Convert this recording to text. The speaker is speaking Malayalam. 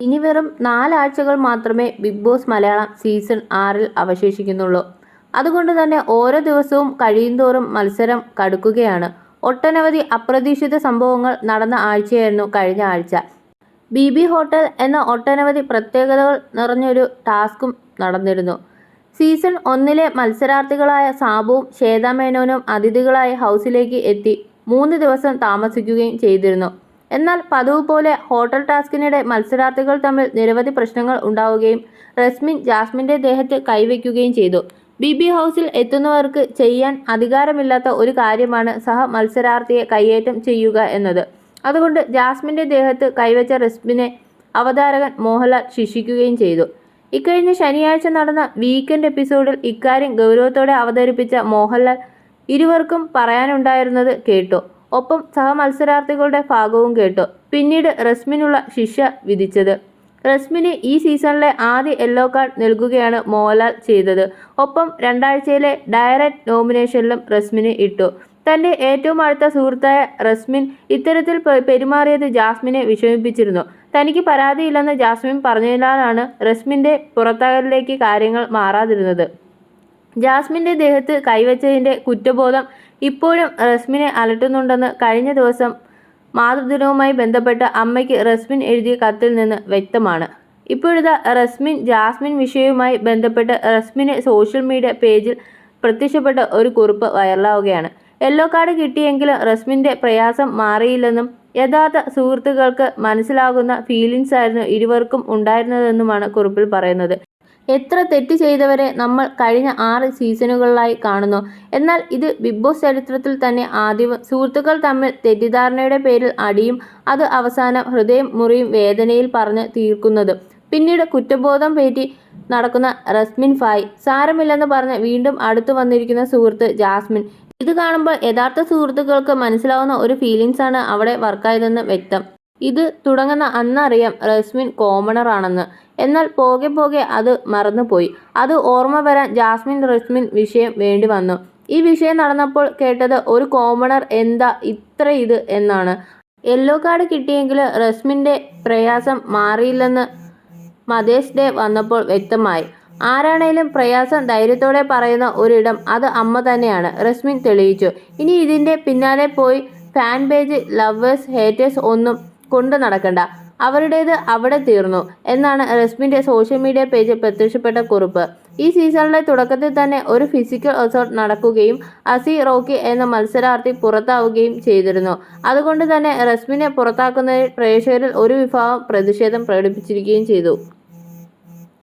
ഇനി വെറും നാലാഴ്ചകൾ മാത്രമേ ബിഗ് ബോസ് മലയാളം സീസൺ ആറിൽ അവശേഷിക്കുന്നുള്ളൂ. അതുകൊണ്ട് തന്നെ ഓരോ ദിവസവും കഴിയുന്തോറും മത്സരം കടുക്കുകയാണ്. ഒട്ടനവധി അപ്രതീക്ഷിത സംഭവങ്ങൾ നടന്ന ആഴ്ചയായിരുന്നു കഴിഞ്ഞ ആഴ്ച. ബി ബി ഹോട്ടൽ എന്ന ഒട്ടനവധി പ്രത്യേകതകൾ നിറഞ്ഞൊരു ടാസ്കും നടന്നിരുന്നു. സീസൺ ഒന്നിലെ മത്സരാർത്ഥികളായ സാബുവും ശ്വേതാ മേനോനും അതിഥികളായി ഹൗസിലേക്ക് എത്തി മൂന്ന് ദിവസം താമസിക്കുകയും ചെയ്തിരുന്നു. എന്നാൽ പതിവ് പോലെ ഹോട്ടൽ ടാസ്കിനിടെ മത്സരാർത്ഥികൾ തമ്മിൽ നിരവധി പ്രശ്നങ്ങൾ ഉണ്ടാവുകയും റസ്മിൻ ജാസ്മിന്റെ ദേഹത്ത് കൈവയ്ക്കുകയും ചെയ്തു. ബി ബി ഹൗസിൽ എത്തുന്നവർക്ക് ചെയ്യാൻ അധികാരമില്ലാത്ത ഒരു കാര്യമാണ് സഹ മത്സരാർത്ഥിയെ കൈയേറ്റം ചെയ്യുക എന്നത്. അതുകൊണ്ട് ജാസ്മിന്റെ ദേഹത്ത് കൈവച്ച റസ്മിനെ അവതാരകൻ മോഹൻലാൽ ശിക്ഷിക്കുകയും ചെയ്തു. ഇക്കഴിഞ്ഞ ശനിയാഴ്ച നടന്ന വീക്കെൻഡ് എപ്പിസോഡിൽ ഇക്കാര്യം ഗൗരവത്തോടെ അവതരിപ്പിച്ച മോഹൻലാൽ ഇരുവർക്കും പറയാനുണ്ടായിരുന്നത് കേട്ടു. ഒപ്പം സഹമത്സരാർത്ഥികളുടെ ഭാഗവും കേട്ടു. പിന്നീട് റസ്മിനുള്ള ശിക്ഷ വിധിച്ചത്. റസ്മിന് ഈ സീസണിലെ ആദ്യ യെല്ലോ കാർഡ് നൽകുകയാണ് മോഹൻലാൽ ചെയ്തത്. ഒപ്പം രണ്ടാഴ്ചയിലെ ഡയറക്റ്റ് നോമിനേഷനിലും റസ്മിന് ഇട്ടു. തന്റെ ഏറ്റവും അടുത്ത സുഹൃത്തായ റസ്മിൻ ഇത്തരത്തിൽ പെരുമാറിയത് ജാസ്മിനെ വിഷമിപ്പിച്ചിരുന്നു. തനിക്ക് പരാതിയില്ലെന്ന് ജാസ്മിൻ പറഞ്ഞതിനാലാണ് റസ്മിന്റെ പുറത്താകലിലേക്ക് കാര്യങ്ങൾ മാറാതിരുന്നത്. ജാസ്മിന്റെ ദേഹത്ത് കൈവച്ചതിന്റെ കുറ്റബോധം ഇപ്പോഴും റസ്മിനെ അലട്ടുന്നുണ്ടെന്ന് കഴിഞ്ഞ ദിവസം മാതൃദിനവുമായി ബന്ധപ്പെട്ട അമ്മയ്ക്ക് റസ്മിൻ എഴുതിയ കത്തിൽ നിന്ന് വ്യക്തമാണ്. ഇപ്പോഴത്തെ റസ്മിൻ ജാസ്മിൻ വിഷയവുമായി ബന്ധപ്പെട്ട് റസ്മിന് സോഷ്യൽ മീഡിയ പേജിൽ പ്രത്യക്ഷപ്പെട്ട ഒരു കുറിപ്പ് വൈറലാവുകയാണ്. യെല്ലോ കാർഡ് കിട്ടിയെങ്കിലും റസ്മിന്റെ പ്രയാസം മാറിയില്ലെന്നും യഥാർത്ഥ സുഹൃത്തുക്കൾക്ക് മനസ്സിലാകുന്ന ഫീലിംഗ്സ് ആയിരുന്നു ഇരുവർക്കും ഉണ്ടായിരുന്നതെന്നുമാണ് കുറിപ്പിൽ പറയുന്നത്. എത്ര തെറ്റ് ചെയ്തവരെ നമ്മൾ കഴിഞ്ഞ ആറ് സീസണുകളിലായി കാണുന്നു. എന്നാൽ ഇത് ബിഗ് ബോസ് ചരിത്രത്തിൽ തന്നെ ആദ്യവും സുഹൃത്തുക്കൾ തമ്മിൽ തെറ്റിദ്ധാരണയുടെ പേരിൽ അടിയും അത് അവസാനം ഹൃദയം മുറിയും വേദനയിൽ പറഞ്ഞ് തീർക്കുന്നത്. പിന്നീട് കുറ്റബോധം പേറ്റി നടക്കുന്ന റസ്മിൻ ഫായ് സാരമില്ലെന്ന് പറഞ്ഞ് വീണ്ടും അടുത്തു വന്നിരിക്കുന്ന സുഹൃത്ത് ജാസ്മിൻ. ഇത് കാണുമ്പോൾ യഥാർത്ഥ സുഹൃത്തുക്കൾക്ക് മനസ്സിലാവുന്ന ഒരു ഫീലിംഗ്സ് ആണ് അവിടെ വർക്കായതെന്ന് വ്യക്തം. ഇത് തുടങ്ങുന്ന അന്നറിയാം റസ്മിൻ കോമണറാണെന്ന്. എന്നാൽ പോകെ പോകെ അത് മറന്നുപോയി. അത് ഓർമ്മ വരാൻ ജാസ്മിൻ റസ്മിൻ വിഷയം വേണ്ടി വന്നു. ഈ വിഷയം നടന്നപ്പോൾ കേട്ടത് ഒരു കോമണർ എന്താ ഇത്ര ഇത് എന്നാണ്. യെല്ലോ കാർഡ് കിട്ടിയെങ്കിൽ റസ്മിന്റെ പ്രയാസം മാറിയില്ലെന്ന് മദേഴ്സ് ഡേ വന്നപ്പോൾ വ്യക്തമായി. ആരാണേലും പ്രയാസം ധൈര്യത്തോടെ പറയുന്ന ഒരിടം അത് അമ്മ തന്നെയാണ്. റസ്മിൻ തെളിയിച്ചു. ഇനി ഇതിന്റെ പിന്നാലെ പോയി ഫാൻ പേജ് ലവേഴ്സ് ഹേറ്റേഴ്സ് ഒന്നും കൊണ്ടു നടക്കണ്ട. അവരുടേത് അവിടെ തീർന്നു. എന്നാണ് റെസ്മിന്റെ സോഷ്യൽ മീഡിയ പേജിൽ പ്രത്യക്ഷപ്പെട്ട കുറിപ്പ്. ഈ സീസണിലെ തുടക്കത്തിൽ തന്നെ ഒരു ഫിസിക്കൽ അസോർട്ട് നടക്കുകയും അസി റോക്കി എന്ന മത്സരാർത്ഥി പുറത്താവുകയും ചെയ്തിരുന്നു. അതുകൊണ്ട് തന്നെ റസ്മിനെ പുറത്താക്കുന്നതിൽ പ്രേക്ഷകരിൽ ഒരു വിഭാഗം പ്രതിഷേധം പ്രകടിപ്പിച്ചിരിക്കുകയും ചെയ്തു.